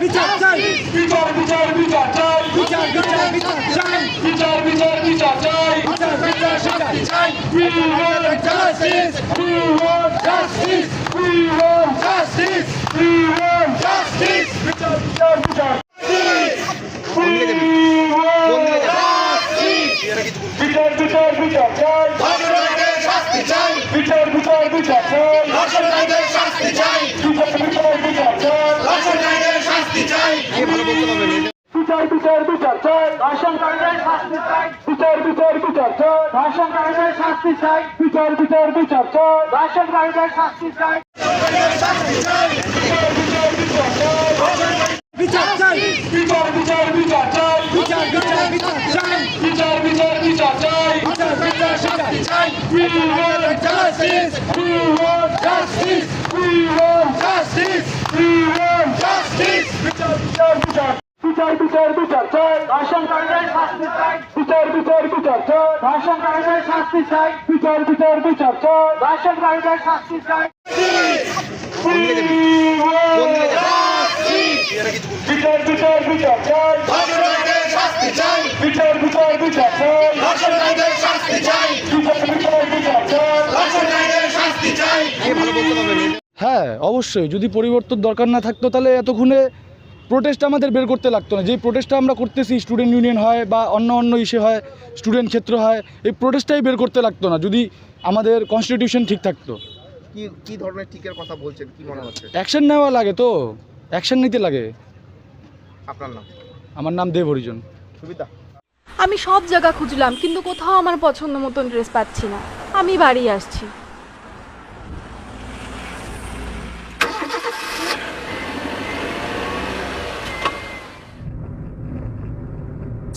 বিচার চাই। বিচার বিচার বিচার চাই। বিচার বিচার বিচার চাই। বিচার বিচার বিচার চাই। বিচার বিচার বিচার চাই। We want justice. We want justice. We want justice. We want justice. বিচার বিচার বিচার We want বিচার বিচার বিচার চাই। ধর্ষণকারীদের শাস্তি চাই বিচার বিচার বিচার চাই। ধর্ষণকারীদের শাস্তি চাই বিচার বিচার বিচার চাই ধর্ষণকারীদের শাস্তি চাই বিচার বিচার বিচার চাই ধর্ষণকারীদের শাস্তি চাই বিচার বিচার বিচার চাই ধর্ষণকারীদের শাস্তি চাই বিচার বিচার বিচার চাই ধর্ষণকারীদের শাস্তি চাই বিচার চাই বিচার বিচার বিচার চাই বিচার বিচার বিচার চাই বিচার বিচার বিচার চাই বিচার বিচার বিচার চাই We want justice we want justice we want justice we want justice বিচার বিচার বিচার বিচার বিচার বিচার চাই শাস্তি চাই বিচার বিচার বিচার চাই শাস্তি চাই বিচার বিচার বিচার চাই ধর্ষণকারীদের শাস্তি চাই বিচার বিচার বিচার চাই ধর্ষণকারীদের শাস্তি চাই বিচার বিচার বিচার চাই ধর্ষণকারীদের শাস্তি চাই বিচার বিচার বিচার চাই ধর্ষণকারীদের শাস্তি চাই হ্যাঁ অবশ্যই যদি পরিবর্তন দরকার না থাকতো তাহলে এতক্ষণে প্রোটেস্ট আমাদের বের করতে লাগতো না। যেই প্রোটেস্টটা আমরা করতেছি স্টুডেন্ট ইউনিয়ন হয় বা অন্য অন্য ইসে হয় স্টুডেন্ট ক্ষেত্র হয় এই প্রোটেস্টটাই বের করতে লাগতো না যদি আমাদের কনস্টিটিউশন ঠিক থাকতো। কি কি ধরনের টিকের কথা বলছেন? কি মনে হচ্ছে? অ্যাকশন নেওয়া লাগে তো অ্যাকশন নিতে লাগে। আপনার নাম? আমার নাম দেব হরিজন। সুবিধা আমি সব জায়গা খুঁজলাম কিন্তু কোথাও আমার পছন্দ মতন ড্রেস পাচ্ছি না। আমি বাড়ি আসছি।